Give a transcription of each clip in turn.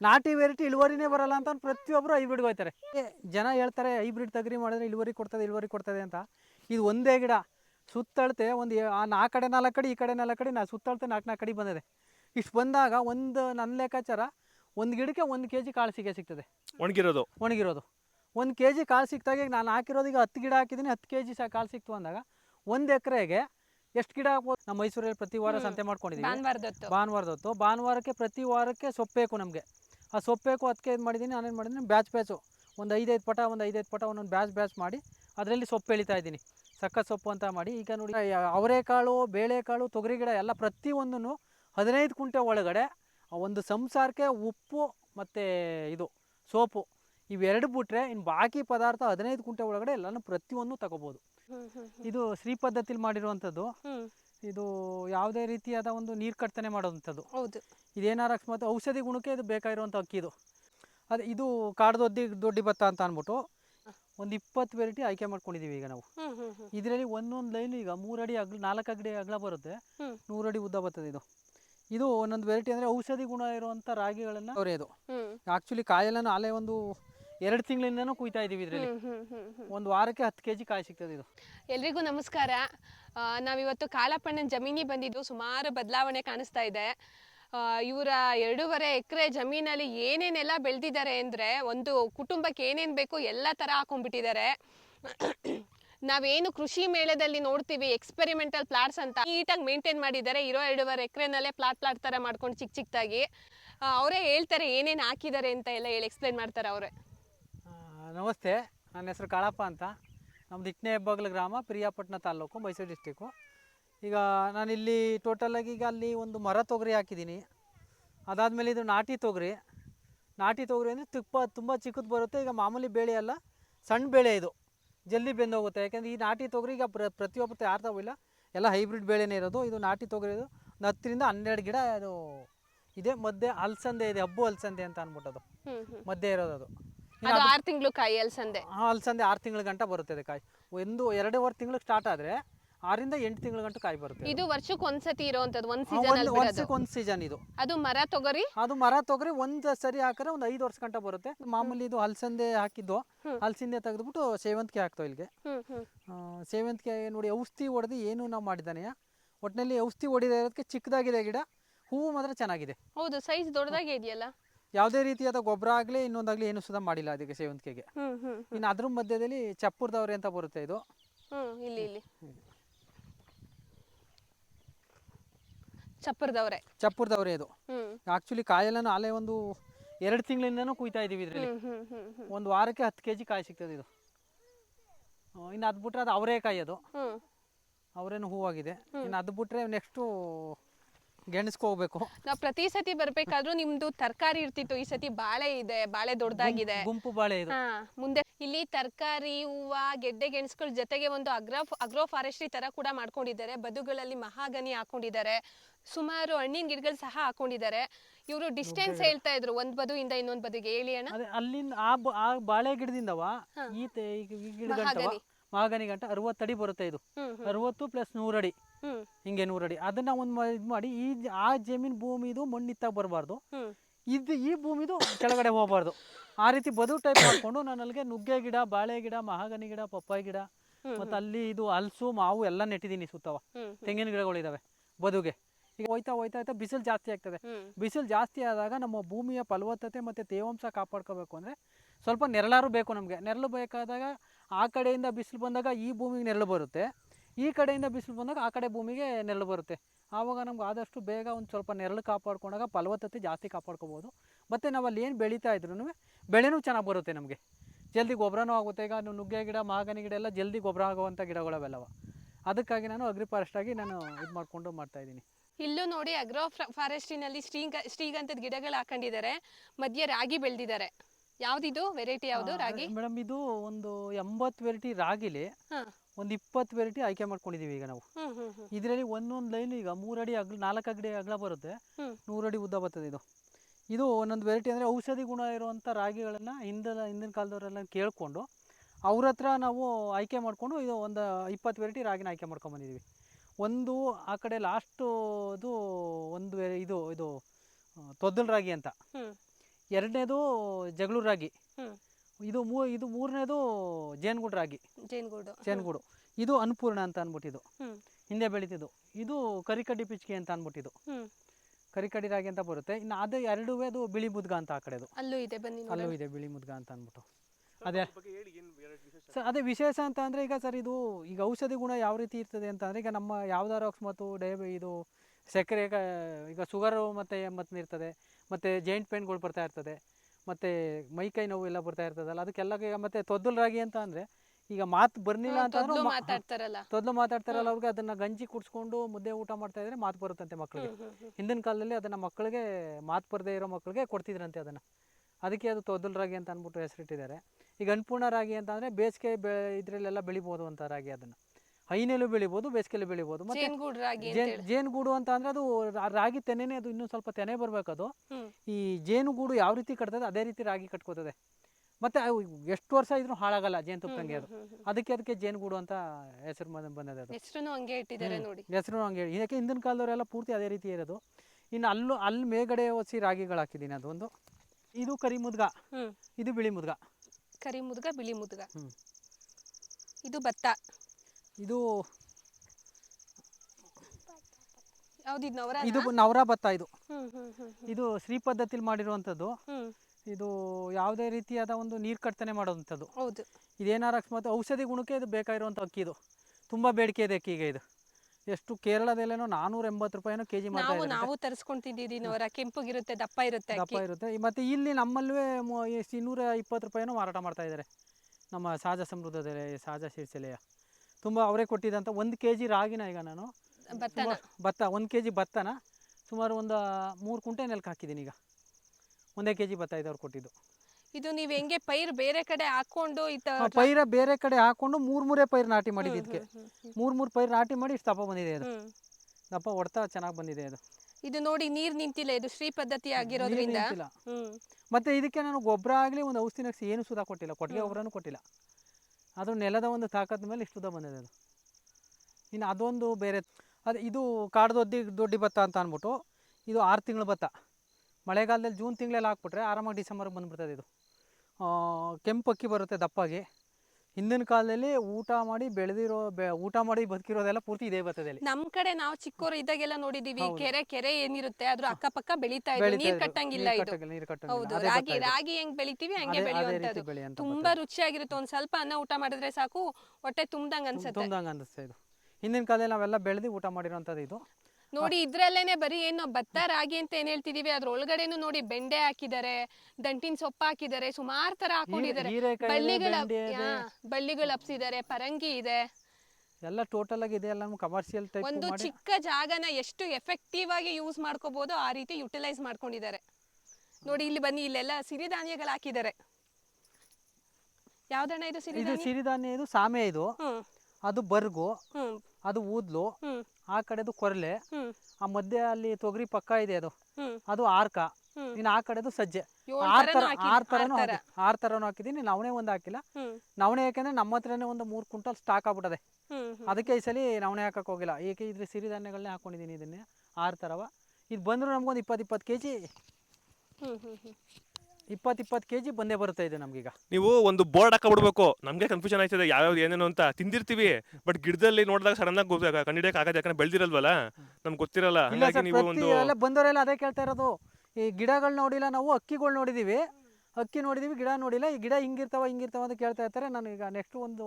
ನಾಟಿ ವೆರೈಟಿ ಇಳುವರಿನೇ ಬರಲ್ಲ ಅಂತ ಪ್ರತಿಯೊಬ್ಬರು ಹೈಬ್ರಿಡ್ಗೆ ಹೋಗ್ತಾರೆ ಏ, ಜನ ಹೇಳ್ತಾರೆ ಹೈಬ್ರಿಡ್ ತಗರಿ ಮಾಡಿದ್ರೆ ಇಳುವರಿ ಕೊಡ್ತದೆ ಇಳುವರಿ ಕೊಡ್ತದೆ ಅಂತ. ಇದು ಒಂದೇ ಗಿಡ ಸುತ್ತಳತೆ ಒಂದು ಆ ನಾಲ್ಕು ಕಡೆ ನಾಲ್ಕು ಕಡೆ ಈ ಕಡೆ ನಾಲ್ಕು ಕಡೆ ನಾ ಸುತ್ತಳತೆ ನಾಲ್ಕು ನಾಲ್ಕು ಕಡೆ ಬಂದಿದೆ. ಇಷ್ಟು ಬಂದಾಗ ಒಂದು ನನ್ನ ಲೆಕ್ಕಾಚಾರ ಒಂದು ಗಿಡಕ್ಕೆ ಒಂದು ಕೆ ಜಿ ಕಾಳು ಸಿಗೇ ಸಿಗ್ತದೆ. ಒಣಗಿರೋದು. ಒಣಗಿರೋದು. ಒಂದು ಕೆ ಜಿ ಕಾಳು ಸಿಕ್ತಾಗ ಈಗ ನಾನು ಹಾಕಿರೋದು ಈಗ ಹತ್ತು ಗಿಡ ಹಾಕಿದ್ದೀನಿ ಹತ್ತು ಕೆ ಜಿ ಸಹ ಕಾಳು ಸಿಕ್ತು ಅಂದಾಗ ಒಂದು ಎಕರೆಗೆ ಎಷ್ಟು ಗಿಡ ಹಾಕ್ಬೋದು? ನಮ್ಮ ಮೈಸೂರಲ್ಲಿ ಪ್ರತಿ ವಾರ ಸಂತೆ ಮಾಡ್ಕೊಂಡಿದ್ದೀವಿ ಭಾನುವಾರದೊತ್ತು. ಭಾನುವಾರದ ಹೊತ್ತು ಭಾನುವಾರಕ್ಕೆ ಪ್ರತಿ ವಾರಕ್ಕೆ ಸೊಪ್ಪು ಬೇಕು ನಮಗೆ. ಆ ಸೊಪ್ಪು ಬೇಕು ಅದಕ್ಕೆ ಇದು ಮಾಡಿದ್ದೀನಿ ನಾನೇನು ಮಾಡಿದ್ದೀನಿ ಬ್ಯಾಚ್ ಬ್ಯಾಚು. ಒಂದು ಐದೈದು ಪಟ ಒಂದು ಐದೈದು ಪಟ ಒಂದೊಂದು ಬ್ಯಾಚ್ ಬ್ಯಾಚ್ ಮಾಡಿ ಅದರಲ್ಲಿ ಸೊಪ್ಪು ಎಳಿತಾ ಇದ್ದೀನಿ. ಸಕ್ಕ ಸೊಪ್ಪು ಅಂತ ಮಾಡಿ. ಈಗ ನೋಡಿ ಅವರೇಕಾಳು ಬೇಳೆಕಾಳು ತೊಗರಿ ಗಿಡ ಎಲ್ಲ ಪ್ರತಿಯೊಂದನ್ನು ಹದಿನೈದು ಕುಂಟೆ ಒಳಗಡೆ ಒಂದು ಸಂಸಾರಕ್ಕೆ ಉಪ್ಪು ಮತ್ತು ಇದು ಸೋಪು ಇವೆರಡು ಬಿಟ್ರೆ ಇನ್ನು ಬಾಕಿ ಪದಾರ್ಥ ಹದಿನೈದು ಕುಂಟೆ ಒಳಗಡೆ ಎಲ್ಲನೂ ಪ್ರತಿಯೊಂದು ತಗೋಬೋದು. ಇದು ಶ್ರೀ ಪದ್ಧತಿಲಿ ಮಾಡಿರುವಂಥದ್ದು. ಇದು ಯಾವುದೇ ರೀತಿಯಾದ ಒಂದು ನೀರು ಕರ್ತನೆ ಮಾಡೋವಂಥದ್ದು. ಹೌದು. ಇದೇನಾರ ಅಕಸ್ಮಾತ್ ಔಷಧಿ ಗುಣಕ್ಕೆ ಇದು ಬೇಕಾಗಿರುವಂಥ ಅಕ್ಕಿ ಇದು. ಅದು ಇದು ಕಾಡ್ದೊದ್ದಿ ದೊಡ್ಡಿ ಭತ್ತ ಅಂತ ಅಂದ್ಬಿಟ್ಟು ಒಂದು ಇಪ್ಪತ್ತು ವೆರೈಟಿ ಆಯ್ಕೆ ಮಾಡ್ಕೊಂಡಿದ್ದೀವಿ ಈಗ ನಾವು. ಇದರಲ್ಲಿ ಒಂದೊಂದು ಲೈನ್ ಈಗ ಮೂರಡಿ ಅಗ್ಲ ನಾಲ್ಕು ಅಗಡಿ ಅಗಲ ಬರುತ್ತೆ. ನೂರಡಿ ಉದ್ದ ಬರ್ತದೆ ಇದು. ಇದು ಒಂದೊಂದು ವೆರೈಟಿ ಅಂದರೆ ಔಷಧಿ ಗುಣ ಇರುವಂಥ ರಾಗಿಗಳನ್ನು ಅವರೇ ಇದು ಆ್ಯಕ್ಚುಲಿ ಕಾಯಿಲೆನ ಅಲ್ಲೇ ಒಂದು ಎರಡು ತಿಂಗಳಿಂದನೂ ಕುಯ್ತಾ ಇದೀವಿ ಇದರಲ್ಲಿ. ಒಂದು ವಾರಕ್ಕೆ ಹತ್ತು ಕೆ ಜಿ ಕಾಯಿ ಸಿಗ್ತದೆ ಇದು. ಎಲ್ರಿಗೂ ನಮಸ್ಕಾರ. ಆ, ನಾವಿವತ್ತು ಕಾಲಪ್ಪಣ್ಣನ ಜಮೀನಿಗೆ ಬಂದಿದ್ದು. ಸುಮಾರು ಬದಲಾವಣೆ ಕಾಣಿಸ್ತಾ ಇದೆ. ಇವರ ಎರಡೂವರೆ ಎಕರೆ ಜಮೀನಲ್ಲಿ ಏನೇನೆಲ್ಲ ಬೆಳೆದಿದ್ದಾರೆ ಅಂದರೆ ಒಂದು ಕುಟುಂಬಕ್ಕೆ ಏನೇನು ಬೇಕು ಎಲ್ಲ ಥರ ಹಾಕೊಂಡ್ಬಿಟ್ಟಿದ್ದಾರೆ. ನಾವೇನು ಕೃಷಿ ಮೇಳದಲ್ಲಿ ನೋಡ್ತೀವಿ ಎಕ್ಸ್ಪೆರಿಮೆಂಟಲ್ ಪ್ಲಾಟ್ಸ್ ಅಂತ. ನೀಟಾಗಿ ಮೇಂಟೈನ್ ಮಾಡಿದ್ದಾರೆ. ಇರೋ ಎರಡೂವರೆ ಎಕರೆನಲ್ಲೇ ಪ್ಲಾಟ್ ಪ್ಲಾಟ್ ಥರ ಮಾಡ್ಕೊಂಡು ಚಿಕ್ಕ ಚಿಕ್ಕದಾಗಿ ಅವರೇ ಹೇಳ್ತಾರೆ ಏನೇನು ಹಾಕಿದ್ದಾರೆ ಅಂತ ಎಲ್ಲ ಹೇಳಿ ಎಕ್ಸ್ಪ್ಲೈನ್ ಮಾಡ್ತಾರೆ ಅವರೇ. ನಮಸ್ತೆ ನನ್ನ ಹೆಸರು ಕಾಳಪ್ಪ ಅಂತ. ನಮ್ಮದು ಇಟ್ನೆ ಹೆಬ್ಬಾಗ್ಲ ಗ್ರಾಮ ಪ್ರಿಯಾಪಟ್ಟಣ ತಾಲೂಕು ಮೈಸೂರು ಡಿಸ್ಟಿಕ್ಕು ಈಗ ನಾನಿಲ್ಲಿ ಟೋಟಲಾಗಿ ಈಗ ಅಲ್ಲಿ ಒಂದು ಮರ ತೊಗರಿ ಹಾಕಿದ್ದೀನಿ. ಅದಾದಮೇಲೆ ಇದು ನಾಟಿ ತೊಗರಿ. ನಾಟಿ ತೊಗರಿ ಅಂದರೆ ತುಪ್ಪ ತುಂಬ ಚಿಕ್ಕದು ಬರುತ್ತೆ. ಈಗ ಮಾಮೂಲಿ ಬೇಳೆ ಅಲ್ಲ ಸಣ್ಣ ಬೇಳೆ ಇದು. ಜಲ್ದಿ ಬೆಂದೋಗುತ್ತೆ. ಯಾಕೆಂದರೆ ಈ ನಾಟಿ ತೊಗರಿ ಈಗ ಪ್ರ ಪ್ರತಿಯೊಬ್ಬರು ಯಾರು ತಗೋಲ್ಲ ಎಲ್ಲ ಹೈಬ್ರಿಡ್ ಬೇಳೆನೇ ಇರೋದು. ಇದು ನಾಟಿ ತೊಗರಿ ಇದು. ಹತ್ತರಿಂದ ಹನ್ನೆರಡು ಗಿಡ ಅದು ಇದೆ. ಮಧ್ಯೆ ಅಲಸಂದೆ ಇದೆ ಹಬ್ಬು ಅಲಸಂದೆ ಅಂತ ಅಂದ್ಬಿಟ್ಟದು ಅದು. ಮಧ್ಯೆ ಇರೋದು ಅದು. ಅದು ಆರು ತಿಂಗಳು ಕಾಯಿ ಅಲ್ಸಂದೆ ಅಲ್ಸಂದೆ ಆರು ತಿಂಗಳ ಗಂಟ ಬರುತ್ತೆ ಕಾಯಿ. ಒಂದು ಎರಡೂವರೆ ತಿಂಗಳಿಗೆ ಸ್ಟಾರ್ಟ್ ಆದ್ರೆ ಆರಿಂದ ಎಂಟು ತಿಂಗಳ ಗಂಟ ಕಾಯಿ ಬರುತ್ತೆ ಇದು ವರ್ಷಕ್ಕೆ ಒಂದ್ಸತಿ ಸತಿ ಒಂದ್ ಸೀಸನ್ ವರ್ಷಕ್ಕೆ ಒಂದು ಸೀಸನ್ ಇದು. ಅದು ಮರ ತೊಗರಿ? ಅದು ಮರ ತೊಗರಿ ಒಂದು ಸರಿ ಹಾಕಿದ್ರೆ ಒಂದು ಐದು ವರ್ಷ ಗಂಟ ಬರುತ್ತೆ. ಮಾಮೂಲಿ ಇದು ಹಲಸಂದೆ ಹಾಕಿದ್ದು ಹಲಸಿಂದೆ ತೆಗೆದ್ಬಿಟ್ಟು ಸೇವಂತಿಗೆ ಹಾಕ್ತಾವ ಇಲ್ಲಿಗೆ. ಸೇವಂತಿಗೆ ನೋಡಿ ಔಷಧಿ ಹೊಡೆದು ಏನು ನಾವು ಮಾಡಿದ್ದಾನೆ? ಒಟ್ಟಿನಲ್ಲಿ ಔಷಧಿ ಹೊಡಿದ ಇರೋದಕ್ಕೆ ಚಿಕ್ಕದಾಗಿದೆ ಗಿಡ ಹೂವು ಮಾತ್ರ ಚೆನ್ನಾಗಿದೆ. ಹೌದು ಸೈಜ್ ದೊಡ್ಡದಾಗೆ ಇದೆಯಲ್ಲ? ಯಾವುದೇ ರೀತಿಯಾದ ಗೊಬ್ಬರ ಆಗಲಿ ಇನ್ನೊಂದಾಗಲಿ ಏನು ಸುಧಾ ಮಾಡಿಲ್ಲ ಅದಕ್ಕೆ ಸೇವಂತಿಗೆಗೆ. ಹ್ಮ್ ಹ್ಮ್ ಇನ್ನು ಅದ್ರ ಮಧ್ಯದಲ್ಲಿ ಚಪ್ಪುರ್ದವ್ರೆ ಅಂತ ಬರುತ್ತೆ ಇದು. ಹ್ಮ್ ಇಲ್ಲಿ ಇಲ್ಲಿ. ಚಪ್ಪರ್ದವ್ರೆ. ಚಪ್ಪುರ್ದವ್ರೆ ಇದು. ಹ್ಮ್. ಆ್ಯಕ್ಚುಲಿ ಕಾಯೆಲ್ಲ ಅಲ್ಲೇ ಒಂದು ಎರಡು ತಿಂಗಳಿಂದನೂ ಕುಯ್ತಾ ಇದೀವಿ ಇದರಲ್ಲಿ. ಹ್ಮ್ ಹ್ಮ್ ಹ್ಮ್ ಹ್ಮ್. ಒಂದು ವಾರಕ್ಕೆ ಹತ್ತು ಕೆ ಜಿ ಕಾಯಿ ಸಿಗ್ತದೆ ಇದು. ಆ, ಇನ್ನು ಅದು ಬಿಟ್ರೆ ಅದು ಅವರೇಕಾಯಿ ಅದು. ಹ್ಮ್. ಅವರೇನು ಹೂವಾಗಿದೆ. ಇನ್ನು ಅದು ಬಿಟ್ರೆ ನೆಕ್ಸ್ಟು ಗೆಣಸ್ಗೆ ನಾವು ಪ್ರತಿ ಸತಿ ಬರ್ಬೇಕಾದ್ರೂ ನಿಮ್ದು ತರಕಾರಿ ಇರ್ತಿತ್ತು. ಈ ಸತಿ ಬಾಳೆ ಇದೆ ಬಾಳೆ ದೊಡ್ಡದಾಗಿದೆ. ಗುಂಪು ಬಾಳೆ ಇದೆ. ಹಾ ಮುಂದೆ ಇಲ್ಲಿ ತರಕಾರಿ ಹೂವ ಗೆಡ್ಡೆ ಗೆಣಸುಗಳ ಜೊತೆಗೆ ಒಂದು ಅಗ್ರೋ ಅಗ್ರೋ ಫಾರೆಸ್ಟ್ರಿ ತರ ಕೂಡ ಮಾಡ್ಕೊಂಡಿದ್ದಾರೆ. ಬದುಗಳಲ್ಲಿ ಮಹಾಗನಿ ಹಾಕೊಂಡಿದ್ದಾರೆ. ಸುಮಾರು ಹಣ್ಣಿನ ಗಿಡಗಳು ಸಹ ಹಾಕೊಂಡಿದ್ದಾರೆ. ಇವರು ಡಿಸ್ಟೆನ್ಸ್ ಹೇಳ್ತಾ ಇದ್ರು. ಒಂದ್ ಬದುವಿಂದ ಇನ್ನೊಂದ್ ಬದುಗೆ ಹೇಳಿ ಅಣ್ಣ. ಅದೇ ಅಲ್ಲಿಂದ ಆ ಬ- ಆ ಬಾಳೆ ಗಿಡದಿಂದವ? ಈ ತೆ ಈಗ ಈ ಗಿಡ ಗಂಟವ ಮಹಾಗನಿ. ಮಹಾಗನಿ ಗಂಟ ಅಡಿ ಬರುತ್ತೆ ಇದು. ಹ್ಮ್ ಅರವತ್ತು ಪ್ಲಸ್ ನೂರಡಿ. ಹ್ಮ್. ನೂರು ನೂರಡಿ. ಅದನ್ನ ಒಂದು ಇದು ಮಾಡಿ ಈ ಆ ಜಮೀನು ಭೂಮಿದು ಮಣ್ಣಿತ್ತಾಗ ಬರಬಾರ್ದು. ಇದು ಈ ಭೂಮಿದು ಕೆಳಗಡೆ ಹೋಗಬಾರ್ದು. ಆ ರೀತಿ ಬದು ಟೈಪ್ ಮಾಡ್ಕೊಂಡು ನಾನು ಅಲ್ಲಿಗೆ ನುಗ್ಗೆ ಗಿಡ ಬಾಳೆ ಗಿಡ ಮಹಾಗನಿ ಗಿಡ ಪಪ್ಪಾಯಿ ಗಿಡ ಮತ್ತೆ ಅಲ್ಲಿ ಇದು ಹಲಸು ಮಾವು ಎಲ್ಲ ನೆಟ್ಟಿದ್ದೀನಿ ಸುತ್ತವ. ತೆಂಗಿನ ಗಿಡಗಳಿದಾವೆ ಬದುಗೆ ಈಗ ಹೋಯ್ತಾ ಹೋಯ್ತಾ ಹೋಯ್ತಾ ಬಿಸಿಲು ಜಾಸ್ತಿ ಆಗ್ತದೆ. ಬಿಸಿಲು ಜಾಸ್ತಿ ಆದಾಗ ನಮ್ಮ ಭೂಮಿಯ ಫಲವತ್ತತೆ ಮತ್ತು ತೇವಾಂಶ ಕಾಪಾಡ್ಕೋಬೇಕು ಅಂದರೆ ಸ್ವಲ್ಪ ನೆರಳಾರು ಬೇಕು ನಮಗೆ. ನೆರಳು ಬೇಕಾದಾಗ ಆ ಕಡೆಯಿಂದ ಬಿಸಿಲು ಬಂದಾಗ ಈ ಭೂಮಿಗೆ ನೆರಳು ಬರುತ್ತೆ. ಈ ಕಡೆಯಿಂದ ಬಿಸಿಲು ಬಂದಾಗ ಆ ಕಡೆ ಭೂಮಿಗೆ ನೆರಳು ಬರುತ್ತೆ. ಆವಾಗ ನಮ್ಗೆ ಆದಷ್ಟು ಬೇಗ ಒಂದು ಸ್ವಲ್ಪ ನೆರಳು ಕಾಪಾಡ್ಕೊಂಡಾಗ ಫಲವತ್ತತೆ ಜಾಸ್ತಿ ಕಾಪಾಡ್ಕೋಬೋದು. ಮತ್ತು ನಾವು ಅಲ್ಲಿ ಏನು ಬೆಳೀತಾ ಇದ್ರೂ ಬೆಳೆನೂ ಚೆನ್ನಾಗಿ ಬರುತ್ತೆ ನಮಗೆ. ಜಲ್ದಿ ಗೊಬ್ಬರನೂ ಆಗುತ್ತೆ. ಈಗ ನುಗ್ಗೆ ಗಿಡ ಮಾಗನಿ ಗಿಡ ಎಲ್ಲ ಜಲ್ದಿ ಗೊಬ್ಬರ ಆಗುವಂಥ ಗಿಡಗಳವೆಲ್ಲವ. ಅದಕ್ಕಾಗಿ ನಾನು ಅಗ್ರಿ ಫಾರೆಸ್ಟಾಗಿ ನಾನು ಇದು ಮಾಡಿಕೊಂಡು ಮಾಡ್ತಾಯಿದ್ದೀನಿ ಇಲ್ಲೂ ನೋಡಿ ಅಗ್ರೋ ಫಾರೆಸ್ಟಿನಲ್ಲಿ ಶ್ರೀಗ ಶ್ರೀಗಂಧದ ಗಿಡಗಳು ಹಾಕೊಂಡಿದ್ದಾರೆ ಮಧ್ಯೆ ರಾಗಿ ಬೆಳೆದಿದ್ದಾರೆ ಯಾವ್ದಿದು? ವೆರೈಟಿ ಯಾವ್ದು? ರಾಗಿ? ಮೇಡಮ್ ಇದು ಒಂದು ಎಂಬತ್ತು ವೆರೈಟಿ ರಾಗಿಲಿ ಒಂದು ಇಪ್ಪತ್ತು ವೆರೈಟಿ ಆಯ್ಕೆ ಮಾಡ್ಕೊಂಡಿದ್ದೀವಿ ಈಗ ನಾವು. ಇದರಲ್ಲಿ ಒಂದೊಂದು ಲೈನ್ ಈಗ ಮೂರಡಿ ಅಗ್ಲ ನಾಲ್ಕು ಅಡಿ ಅಗಲ ಬರುತ್ತೆ. ನೂರಡಿ ಉದ್ದ ಬರ್ತದೆ ಇದು. ಇದು ಒಂದೊಂದು ವೆರೈಟಿ ಅಂದರೆ ಔಷಧಿ ಗುಣ ಇರುವಂಥ ರಾಗಿಗಳನ್ನು ಹಿಂದಿನ ಹಿಂದಿನ ಕಾಲದವರೆಲ್ಲ ಕೇಳಿಕೊಂಡು ಅವ್ರ ಹತ್ರ ನಾವು ಆಯ್ಕೆ ಮಾಡಿಕೊಂಡು ಇದು ಒಂದು ಇಪ್ಪತ್ತು ವೆರೈಟಿ ರಾಗಿನ ಆಯ್ಕೆ ಮಾಡ್ಕೊಂಬಂದಿದ್ದೀವಿ ಒಂದು ಆ ಕಡೆ ಲಾಸ್ಟು ಅದು ಒಂದು ಇದು ಇದು ತೊದ್ದಲ್ ರಾಗಿ ಅಂತ. ಎರಡನೇದು ಜಗಳೂರು ರಾಗಿ. ಇದು ಮೂ ಇದು ಮೂರನೇದು ಜೇನುಗೂಡು ರಾಗಿ. ಜೇನುಗೂಡು. ಜೇನುಗೂಡು. ಇದು ಅನ್ನಪೂರ್ಣ ಅಂತ ಅಂದ್ಬಿಟ್ಟಿದ್ದು ಹಿಂದೆ ಬೆಳೀತಿದ್ದು. ಇದು ಕರಿಕಡ್ಡಿ ಪಿಚ್ಕೆ ಅಂತ ಅಂದ್ಬಿಟ್ಟಿದ್ದು ಕರಿಕಡಿ ಕರಿಕಡ್ಡಿ ರಾಗಿ ಅಂತ ಬರುತ್ತೆ. ಇನ್ನು ಅದೇ ಎರಡೂ ಅದು ಬಿಳಿ ಮುದ್ಗ ಅಂತ ಆ ಕಡೆದು. ಅಲ್ಲೂ ಇದೆ ಬನ್ನಿ ಅಲ್ಲೂ ಇದೆ ಬಿಳಿ ಮುದ್ಗ ಅಂತ ಅಂದ್ಬಿಟ್ಟು ಅದೇ ಸರ್ ಅದೇ ವಿಶೇಷ ಅಂತ ಅಂದರೆ ಈಗ ಸರ್ ಇದು ಈಗ ಔಷಧಿ ಗುಣ ಯಾವ ರೀತಿ ಇರ್ತದೆ ಅಂತ ಅಂದರೆ ಈಗ ನಮ್ಮ ಯಾವ್ದಾರು ಮತ್ತು ಡಯಾಬಿ ಇದು ಸಕ್ಕರೆ ಈಗ ಶುಗರು ಮತ್ತು ಮತ್ತು ಇರ್ತದೆ. ಮತ್ತು ಜೈಂಟ್ ಪೇನ್ಗಳು ಬರ್ತಾ ಇರ್ತದೆ. ಮತ್ತು ಮೈಕೈ ನೋವು ಎಲ್ಲ ಬರ್ತಾ ಇರ್ತದಲ್ಲ ಅದಕ್ಕೆಲ್ಲ ಈಗ ಮತ್ತೆ ತೊದ್ದಲ್ ರಾಗಿ ಅಂತ ಅಂದರೆ ಈಗ ಮಾತು ಬರ್ನಿಲ್ಲ ಅಂತ ಮಾತಾಡ್ತಾರಲ್ಲ. ತೊದ್ಲು ಮಾತಾಡ್ತಾರಲ್ಲ ಅವ್ರಿಗೆ ಅದನ್ನ ಗಂಜಿ ಕುಡಿಸ್ಕೊಂಡು ಮುದ್ದೆ ಊಟ ಮಾಡ್ತಾ ಇದ್ರೆ ಮಾತು ಬರುತ್ತಂತೆ ಮಕ್ಕಳಿಗೆ ಹಿಂದಿನ ಕಾಲದಲ್ಲಿ ಅದನ್ನ ಮಕ್ಕಳಿಗೆ ಮಾತು ಬರದೇ ಇರೋ ಮಕ್ಕಳಿಗೆ ಕೊಡ್ತಿದ್ರಂತೆ ಅದನ್ನ. ಅದಕ್ಕೆ ಅದು ತೊದ್ದಲು ರಾಗಿ ಅಂತ ಅಂದ್ಬಿಟ್ಟು ಹೆಸರಿಟ್ಟಿದ್ದಾರೆ. ಈಗ ಅನ್ಪೂರ್ಣ ರಾಗಿ ಅಂತ ಅಂದರೆ ಬೇಸಿಗೆ ಬೆ ಇದರಲ್ಲೆಲ್ಲ ಬೆಳಿಬೋದು ಅಂತ ರಾಗಿ ಅದನ್ನು. ಹೈನಲ್ಲೂ ಬೆಳಿಬೋದು ಬೇಸಿಗೆಲ್ಲೂ ಬೆಳಿಬೋದು. ಮತ್ತೆ ಜೇನುಗೂಡು ರಾಗಿ ಅಂತ ಜೇನ್ ಹೇಳಿ. ಜೇನುಗೂಡು ಅಂತ ಅಂದರೆ ಅದು ರಾ- ರಾಗಿ ತೆನೆನೇ ಅದು ಇನ್ನೂ ಸ್ವಲ್ಪ ತೆನೆ ಬರಬೇಕು ಅದು. ಹ್ಮ್. ಈ ಜೇನುಗೂಡು ಯಾವ ರೀತಿ ಕಟ್ತದೆ ಅದೇ ರೀತಿ ರಾಗಿ ಕಟ್ಕೋತದೆ. ಮತ್ತೆ ಅವು ಎಷ್ಟು ವರ್ಷ ಇದ್ರೂ ಹಾಳಾಗಲ್ಲ ಜೇನುತುಪ್ಪಂಗೆ ಅದು. ಅದಕ್ಕೆ ಅದಕ್ಕೆ ಜೇನುಗೂಡು ಅಂತ ಹೆಸರು ಬಂದ ಬಂದದ ಅದು. ಹೆಸ್ರುನು ಹಂಗೆ ಇಟ್ಟಿದ್ದಾರೆ ನೋಡಿ. ಹೆಸರು ಹಂಗೆ ಹೇಳಿ ಇದಕ್ಕೆ ಹಿಂದಿನ ಕಾಲದವರೆಲ್ಲ ಪೂರ್ತಿ ಅದೇ ರೀತಿ ಇರೋದು. ಇನ್ನು ಅಲ್ಲೂ ಅಲ್ಲಿ ಮೇಗಡೆ ಒಸಿ ರಾಗಿಗಳು ಹಾಕಿದ್ದೀನಿ ಅದೊಂದು ಇದು ಕರಿ ಮುದ್ಗ. ಹ್ಮ್. ಇದು ಬಿಳಿ ಮುದ್ಗ. ಕರಿ ಮುದ್ಗ ಬಿಳಿ ಮುದ್ಗ. ಹ್ಮ್. ಇದು ಭತ್ತ. ಇದು ನವರ ಇದು ನವರ ಭತ್ತ ಇದು. ಇದು ಶ್ರೀ ಪದ್ಧತಿಲಿ ಮಾಡಿರುವಂಥದ್ದು. ಇದು ಯಾವುದೇ ರೀತಿಯಾದ ಒಂದು ನೀರ್ ಕಟ್ತನೆ ಮಾಡೋವಂಥದ್ದು. ಹೌದು. ಇದೇನಾರು ಅಕಸ್ಮಾತ್ ಔಷಧಿ ಗುಣಕ್ಕೆ ಇದು ಬೇಕಾಗಿರುವಂಥ ಅಕ್ಕಿ ಇದು. ತುಂಬ ಬೇಡಿಕೆ ಇದೆ ಅಕ್ಕಿಗೆ ಇದು. ಎಷ್ಟು ಕೇರಳದಲ್ಲೇನೋ ನಾನೂರ ಎಂಬತ್ತು ರೂಪಾಯಿನೋ ಕೆಜಿ ಮಾಡ್ತಾ ನಾವು ತರಿಸ್ಕೊಂಡ್ ನವರ. ಕೆಂಪಗಿರುತ್ತೆ ದಪ್ಪ ಇರುತ್ತೆ ದಪ್ಪ ಅಕ್ಕಿ ಇರುತ್ತೆ ಮತ್ತೆ ಇಲ್ಲಿ ನಮ್ಮಲ್ಲೂ ಇನ್ನೂರ ಇಪ್ಪತ್ತು ರೂಪಾಯಿನೂ ಮಾರಾಟ ಮಾಡ್ತಾ ಇದ್ದಾರೆ. ನಮ್ಮ ಸಹಜ ಸಮೃದ್ಧದಲ್ಲಿ ಸಹಜ ಶೀರ್ಷಲೆಯ. ತುಂಬ ಅವರೇ ಕೊಟ್ಟಿದ್ದಂಥ ಒಂದು ಕೆ ಜಿ ರಾಗಿನ ಈಗ ನಾನು ಭತ್ತನ. ಭತ್ತ ಒಂದು ಕೆ ಜಿ ಭತ್ತನ. ಸುಮಾರು ಒಂದು ಮೂರು ಕುಂಟೆ ನೆಲಕ್ಕೆ ಹಾಕಿದ್ದೀನಿ ಈಗ. ಒಂದೇ ಕೆ ಜಿ ಭತ್ತ ಇದೆ ಅವ್ರು ಕೊಟ್ಟಿದ್ದು. ಇದು ನೀವು ಹೆಂಗೆ ಪೈರ್ ಬೇರೆ ಕಡೆ ಹಾಕೊಂಡು ಈ ಪೈರ ಬೇರೆ ಕಡೆ ಹಾಕೊಂಡು ಮೂರು ಮೂರೇ ಪೈರು ನಾಟಿ ಮಾಡಿದ್ದು ಇದಕ್ಕೆ ಮೂರು ಮೂರು ಪೈರು ನಾಟಿ ಮಾಡಿ ಇಷ್ಟು ದಪ್ಪ ಬಂದಿದೆ ಅದು. ಹ್ಮ್. ದಪ್ಪ ಹೊಡ್ತಾ ಚೆನ್ನಾಗಿ ಬಂದಿದೆ ಅದು. ಇದು ನೋಡಿ ನೀರ್ ನಿಂತಿಲ್ಲ ಇದು ಶ್ರೀ ಪದ್ಧತಿ ನೀರು ಆಗಿರೋದ್ರಿಂದ. ನಿಂತಿಲ್ಲ. ಹ್ಮ್. ಮತ್ತು ಇದಕ್ಕೆ ನಾನು ಗೊಬ್ಬರ ಆಗಲಿ ಒಂದು ಔಷಧಿ ನಕ್ಸಿ ಏನು ಸುದಾ ಕೊಟ್ಟಿಲ್ಲ. ಕೊಟ್ಟಿಗೆ ಗೊಬ್ಬರನು ಕೊಟ್ಟಿಲ್ಲ. ಅದು ನೆಲದ ಒಂದು ತಾಕತ್ ಮೇಲೆ ಇಷ್ಟು ಉದ್ದ ಬಂದಿದೆ ಅದು. ಇನ್ನು ಅದೊಂದು ಬೇರೆ, ಅದು ಇದು ಕಾಡ್ದೊದ್ದಿ ದೊಡ್ಡಿ ಭತ್ತ ಅಂತ ಅಂದ್ಬಿಟ್ಟು ಇದು ಆರು ತಿಂಗಳು ಭತ್ತ. ಮಳೆಗಾಲದಲ್ಲಿ ಜೂನ್ ತಿಂಗಳಲ್ಲಿ ಹಾಕ್ಬಿಟ್ರೆ ಆರಾಮಾಗಿ ಡಿಸೆಂಬರ್ಗೆ ಬಂದ್ಬಿಡ್ತದೆ ಇದು. ಕೆಂಪಕ್ಕಿ ಬರುತ್ತೆ ದಪ್ಪಾಗಿ. ಹಿಂದಿನ ಕಾಲದಲ್ಲಿ ಊಟ ಮಾಡಿ ಬೆಳೆದಿರೋ ಊಟ ಮಾಡಿ ಬದುಕಿರೋದೆಲ್ಲ ಪೂರ್ತಿ ಇದೇ ಬರ್ತದೆ ನಮ್ ಕಡೆ ನಾವು ಚಿಕ್ಕವರು ಇದ್ದಾಗೆಲ್ಲ ನೋಡಿದೀವಿ ಕೆರೆ ಕೆರೆ ಏನಿರುತ್ತೆ ಅದ್ರ ಅಕ್ಕಪಕ್ಕ ಬೆಳೀತಾ ಇದ್ರು ನೀರ್ ಕಟ್ಟಂಗಿಲ್ಲ ಇದು. ನೀರ್ ಹೌದು ರಾಗಿ ರಾಗಿ ಹೆಂಗ್ ಬೆಳಿತೀವಿ ಹಂಗೆ ಬೆಳೆಯುವಂತದ್ದು ತುಂಬಾ ರುಚಿಯಾಗಿರುತ್ತೆ ಒಂದ್ ಸ್ವಲ್ಪ ಅನ್ನ ಊಟ ಮಾಡಿದ್ರೆ ಸಾಕು ಹೊಟ್ಟೆ ತುಂಬ್ದಂಗ್ ಅನ್ಸುತ್ತೆ. ತುಂಬ್ದಂಗೆ ಇದು. ಹಿಂದಿನ ಕಾಲದಲ್ಲಿ ನಾವೆಲ್ಲ ಬೆಳೆದು ಊಟ ಮಾಡಿರೋಂಥದ್ದು ಇದು. ನೋಡಿ ಇದ್ರಲ್ಲೇನೆ ಬರೀ ಏನು ಭತ್ತ ರಾಗಿ ಅಂತ ಏನ್ ಹೇಳ್ತಿದೀವಿ? ಅದ್ರ ಒಳಗಡೆನು ನೋಡಿ ಬೆಂಡೆ ಹಾಕಿದ್ದಾರೆ ದಂಟಿನ ಸೊಪ್ಪು ಹಾಕಿದ್ದಾರೆ ಸುಮಾರ್ ತರ ಹಾಕೊಂಡಿದ್ದಾರೆ. ಹೀರೆಕಾಯಿ ಬಳ್ಳಿಗಳ ಬೆಂಡೆ ಇದೆ. ಬಳ್ಳಿಗಳು ಹಬ್ಸಿದ್ದಾರೆ ಪರಂಗಿ ಇದೆ. ಎಲ್ಲ ಟೋಟಲ್ ಆಗಿ ಇದೆ ಎಲ್ಲ ಕಮರ್ಷಿಯಲ್ ಟೈಪ್ ಒಂದು ಮಾಡಿ. ಚಿಕ್ಕ ಜಾಗನ ಎಷ್ಟು ಎಫೆಕ್ಟಿವ್ ಆಗಿ ಯೂಸ್ ಮಾಡ್ಕೋಬಹುದು ಆ ರೀತಿ ಯುಟಿಲೈಸ್ ಮಾಡ್ಕೊಂಡಿದ್ದಾರೆ. ನೋಡಿ ಇಲ್ಲಿ ಬನ್ನಿ ಇಲ್ಲೆಲ್ಲ ಸಿರಿಧಾನ್ಯಗಳು ಹಾಕಿದ್ದಾರೆ. ಯಾವ್ದಣ್ಣ ಇದು ಇದು ಸಿರಿಧಾನ್ಯ? ಸಿರಿಧಾನ್ಯ ಇದು ಸಾಮೆ ಇದು. ಹ್ಮ್. ಅದು ಬರ್ಗು. ಹ್ಮ್. ಅದು ಊದ್ಲು ಆ ಕಡೆದು ಕೊರಲೆ ಆ ಮಧ್ಯ ಅಲ್ಲಿ ತೊಗರಿ ಪಕ್ಕ ಇದೆ ಅದು. ಅದು ಆರ್ಕ. ನೀನ್ ಇನ್ನು ಆ ಕಡೆದು ಸಜ್ಜೆ. ಆರ್ ತರ ಆರ್ ತರನು ಆರ್ ತರನು ಹಾಕಿದೀನಿ ನವಣೆ ಒಂದ್ ಹಾಕಿಲ್ಲ. ನವಣೆ ಯಾಕೆಂದ್ರೆ ನಮ್ಮ ಹತ್ರನೇ ಒಂದು ಮೂರ್ ಕ್ವಿಂಟಲ್ ಸ್ಟಾಕ್ ಆಗ್ಬಿಟ್ಟದೆ. ಅದಕ್ಕೆ ಈ ಸಲ ನವಣೆ ಹಾಕಕ್ ಹೋಗಿಲ್ಲ. ಏಕೆ ಇದ್ರ ಸಿರಿಧಾನ್ಯಗಳನ್ನೇ ಹಾಕೊಂಡಿದೀನಿ ಇದನ್ನೇ. ಆರ್ ತರವ. ಇದು ಬಂದ್ರು ನಮ್ಗೊಂದು ಇಪ್ಪತ್ತು ಇಪ್ಪತ್ತು ಕೆ ಜಿ ಹ್ಮ್ ಹ್ಮ್ ಹ್ಮ್. ಇಪ್ಪತ್ತು ಇಪ್ಪತ್ತು ಕೆ ಜಿ ಬಂದೇ ಬರುತ್ತೆ ಇದು ನಮಗೀಗ. ನೀವು ಒಂದು ಬೋರ್ಡ್ ಹಾಕಬಿಡ್ಬೇಕು ನಮಗೆ ಕನ್ಫ್ಯೂಷನ್ ಆಯ್ತದೆ ಯಾವ್ಯಾವ್ದು ಏನೇನು ಅಂತ. ತಿಂದಿರ್ತೀವಿ ಬಟ್ ಗಿಡದಲ್ಲಿ ನೋಡಿದಾಗ ಸಡನ್ ಆಗಿ ಕಂಡಿಡಿಯಕ್ಕೆ ಆಗೋದು ಯಾಕಂದ್ರೆ ಬೆಳೆದಿರಲ್ವಲ್ಲ? ನಮ್ಗೆ ಗೊತ್ತಿರಲ್ಲ. ಇಲ್ಲ ಹಾಗಾಗಿ ಸರ್ ನೀವು ಪ್ರತಿ ಒಂದು ಎಲ್ಲ ಬಂದವರೆಲ್ಲ ಅದೇ ಕೇಳ್ತಾ ಇರೋದು. ಈ ಗಿಡಗಳು ನೋಡಿಲ್ಲ ನಾವು ಅಕ್ಕಿಗಳು ನೋಡಿದೀವಿ. ಅಕ್ಕಿ ನೋಡಿದೀವಿ ಗಿಡ ನೋಡಿಲ್ಲ. ಈ ಗಿಡ ಹಿಂಗಿರ್ತಾವ ಹಿಂಗಿರ್ತಾವ ಅಂತ ಕೇಳ್ತಾ ಇರ್ತಾರೆ. ನಾನು ಈಗ ನೆಕ್ಸ್ಟ್ ಒಂದು